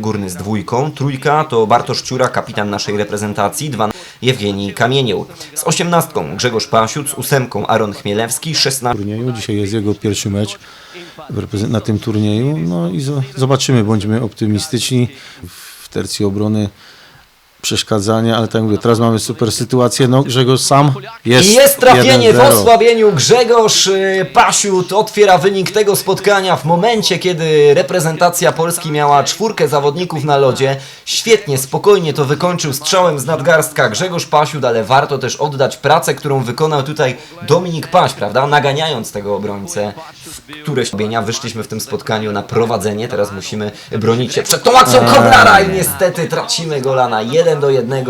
Górny z dwójką, trójka to Bartosz Ciura, kapitan naszej reprezentacji, dwa Jewgenij Kamienieł. Z osiemnastką Grzegorz Pasiut, z ósemką Aaron Chmielewski, szesnastką turnieju. Dzisiaj jest jego pierwszy mecz na tym turnieju. No i zo- zobaczymy, bądźmy optymistyczni w tercji obrony przeszkadzania, ale tak jak mówię, teraz mamy super sytuację. No Grzegorz sam jest. I jest trafienie w 1-0. osłabieniu. Grzegorz y, Pasiut otwiera wynik tego spotkania w momencie, kiedy reprezentacja Polski miała czwórkę zawodników na lodzie. Świetnie, spokojnie to wykończył strzałem z nadgarstka Grzegorz Pasiut, ale warto też oddać pracę, którą wykonał tutaj Dominik Paś, prawda? Naganiając tego obrońcę. W któreś bienia wyszliśmy w tym spotkaniu na prowadzenie. Teraz musimy bronić się przed tą akcją Koblara i niestety tracimy gola na 1 do 1.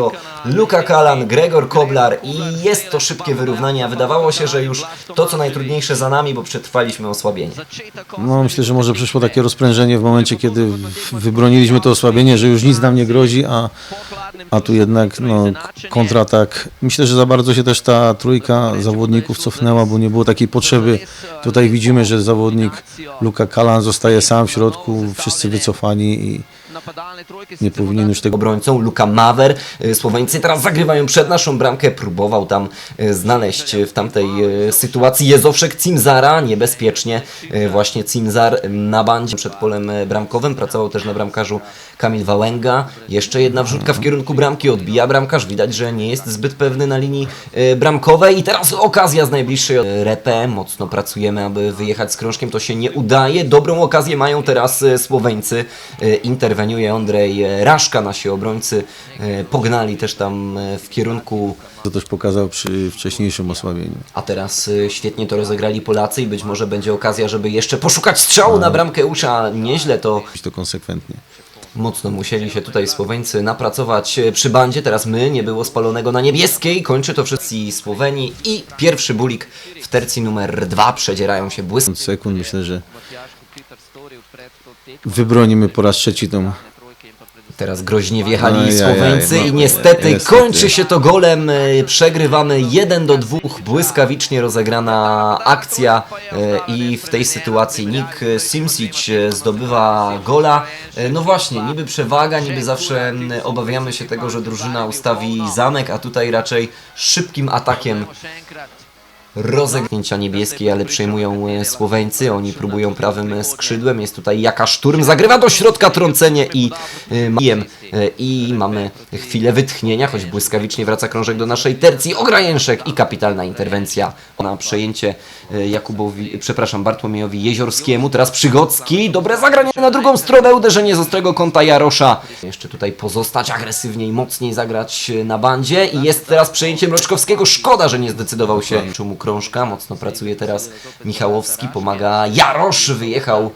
Luka Kalan, Gregor Koblar i jest to szybkie wyrównanie, a wydawało się, że już to co najtrudniejsze za nami, bo przetrwaliśmy osłabienie. No myślę, że może przyszło takie rozprężenie w momencie, kiedy wybroniliśmy to osłabienie, że już nic nam nie grozi, a, a tu jednak no, kontratak. Myślę, że za bardzo się też ta trójka zawodników cofnęła, bo nie było takiej potrzeby. Tutaj widzimy, że zawodnik Luka Kalan zostaje sam w środku, wszyscy wycofani i nie powinien już tego Obrońcą Luka Mawer. Y, Słoweńcy teraz zagrywają przed naszą bramkę. Próbował tam y, znaleźć w tamtej y, sytuacji Jezowszek Cimzara. Niebezpiecznie właśnie Cimzar na bandzie przed polem bramkowym. Pracował też na bramkarzu Kamil Wałęga. Jeszcze jedna wrzutka w kierunku bramki. Odbija bramkarz. Widać, że nie jest zbyt pewny na linii bramkowej. I teraz okazja z najbliższej repę. Mocno pracujemy, aby wyjechać z krążkiem. To się nie udaje. Dobrą okazję mają teraz Słoweńcy. Y, Interweniuje Andrzej y, Raszka. Nasi obrońcy y, pognali też tam y, w kierunku to też pokazał przy wcześniejszym osłabieniu. a teraz świetnie to rozegrali Polacy i być może będzie okazja, żeby jeszcze poszukać strzału na bramkę Usza. Nieźle to to konsekwentnie. Mocno musieli się tutaj Słoweńcy napracować e, przy bandzie. Teraz my, nie było spalonego na niebieskiej. Kończy to wszyscy Słowenii i pierwszy bulik w tercji numer dwa. Przedzierają się błysk. sekund myślę, że wybronimy po raz trzeci tą Teraz groźnie wjechali Ajajaj, Słoweńcy no, i niestety niestety. kończy się to golem. E, Przegrywamy 1 do 2. Błyskawicznie rozegrana akcja e, i w tej sytuacji Nick Simsic e, zdobywa gola. No właśnie, niby przewaga, niby zawsze obawiamy się tego, że drużyna ustawi zamek, a tutaj raczej szybkim atakiem rozegnięcia niebieskiej, ale przejmują e, Słoweńcy. Oni próbują prawym e, skrzydłem. Jest tutaj jaka szturm. Zagrywa do środka trącenie i e, majem. I mamy chwilę wytchnienia, choć błyskawicznie wraca krążek do naszej tercji. Ograjęszek i kapitalna interwencja na przejęcie Jakubowi, przepraszam, Bartłomiejowi Jeziorskiemu. Teraz Przygocki. Dobre zagranie na drugą stronę. Uderzenie z ostrego kąta Jarosza. Jeszcze tutaj pozostać agresywniej, mocniej zagrać na bandzie. I jest teraz przejęcie Mroczkowskiego. Szkoda, że nie zdecydował się krążka. Mocno pracuje teraz Michałowski. Pomaga Jarosz. Wyjechał.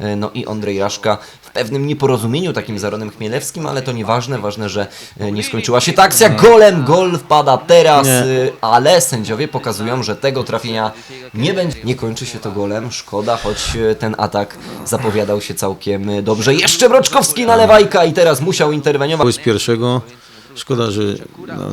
e, No i Andrzej Raszka w pewnym nieporozumieniu takim z Aronem Chmielewskim, ale to nieważne. Ważne, że e, nie skończyła się ta akcja golem. Gol wpada teraz, Nie. ale sędziowie pokazują, że tego trafienia nie będzie. Nie kończy się to golem. Szkoda, choć ten atak zapowiadał się całkiem dobrze. Jeszcze Mroczkowski na lewajka i teraz musiał interweniować. z pierwszego. Szkoda, że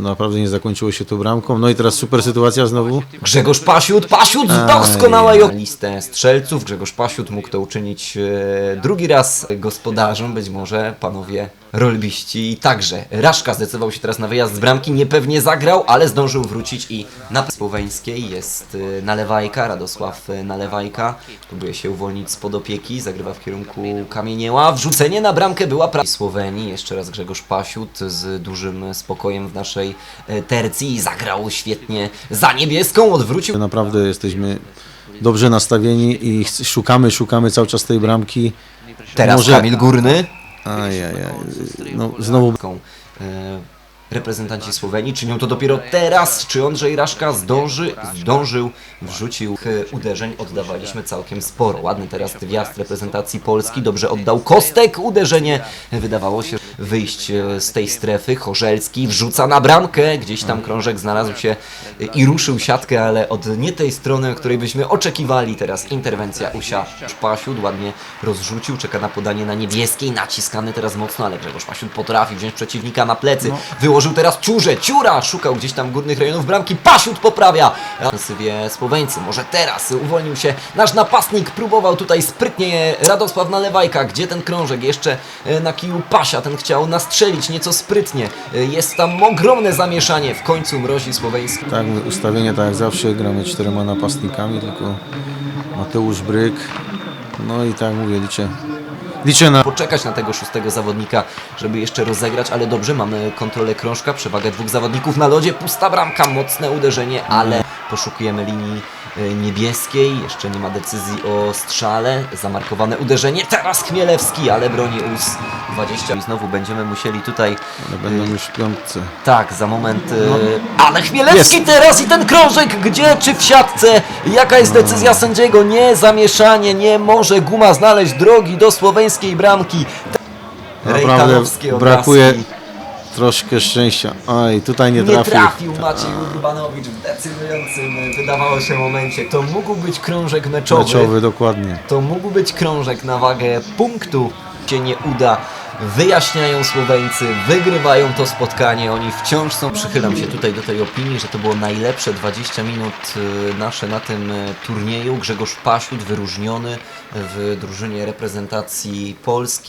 naprawdę nie zakończyło się to bramką. No i teraz super sytuacja znowu. Grzegorz Pasiut, Pasiut z doskonałej ok- listę strzelców. Grzegorz Pasiut mógł to uczynić e, drugi raz gospodarzom, być może panowie rolbiści także. Raszka zdecydował się teraz na wyjazd z bramki, niepewnie zagrał, ale zdążył wrócić i na słoweńskiej jest e, nalewajka, Radosław e, nalewajka. Próbuje się uwolnić spod opieki, zagrywa w kierunku Kamienieła. Wrzucenie na bramkę była pra... Słowenii. Jeszcze raz Grzegorz Pasiut z dużym spokojem w naszej e, tercji i zagrał świetnie za niebieską, odwrócił Naprawdę jesteśmy dobrze nastawieni i szukamy, szukamy cały czas tej bramki. Teraz Może- Kamil Górny. Ajajaj. No, znowu e, Reprezentanci Słowenii czynią to dopiero teraz. Czy Andrzej Raszka zdąży, zdążył, wrzucił uderzeń. Oddawaliśmy całkiem sporo. Ładny teraz wjazd reprezentacji Polski. Dobrze oddał Kostek. Uderzenie wydawało się wyjść e, z tej strefy. Chorzelski wrzuca na bramkę. Gdzieś tam krążek znalazł się i ruszył siatkę, ale od nie tej strony, której byśmy oczekiwali. Teraz interwencja Usia Szpasiut ładnie rozrzucił. Czeka na podanie na niebieskiej. Naciskany teraz mocno, ale Grzegorz Pasiut potrafi wziąć przeciwnika na plecy. Wyłożyć Wyłożył teraz Ciurze, Ciura szukał gdzieś tam górnych rejonów bramki, Pasiut poprawia. Ofensywie Słoweńcy, może teraz uwolnił się nasz napastnik, próbował tutaj sprytnie Radosław Nalewajka, gdzie ten krążek jeszcze e, na kiju Pasia, ten chciał nastrzelić nieco sprytnie. E, Jest tam ogromne zamieszanie, w końcu mrozi Słoweński. Tak, ustawienie tak jak zawsze, gramy czterema napastnikami, tylko Mateusz Bryk. No i tak mówię, liczę, liczę na poczekać na tego szóstego zawodnika, żeby jeszcze rozegrać, ale dobrze, mamy kontrolę krążka, przewagę dwóch zawodników na lodzie, pusta bramka, mocne uderzenie, ale poszukujemy linii e, niebieskiej, jeszcze nie ma decyzji o strzale, zamarkowane uderzenie, teraz Chmielewski, ale broni US 20 i znowu będziemy musieli tutaj, ale będą już w piątce. tak, za moment, e, ale Chmielewski teraz i ten krążek, gdzie, czy w siatce, jaka jest decyzja sędziego, nie, zamieszanie, nie może Guma znaleźć drogi do słoweńskiej bramki, Naprawdę brakuje. Troszkę szczęścia. Oj, tutaj nie Nie trafił. trafił Maciej Urbanowicz w decydującym, wydawało się, momencie. To mógł być krążek meczowy. Meczowy, dokładnie. To mógł być krążek na wagę punktu. Się nie uda. Wyjaśniają Słoweńcy, wygrywają to spotkanie. Oni wciąż są. Przychylam się tutaj do tej opinii, że to było najlepsze 20 minut y, nasze na tym y, turnieju. Grzegorz Pasiut wyróżniony w drużynie reprezentacji Polski.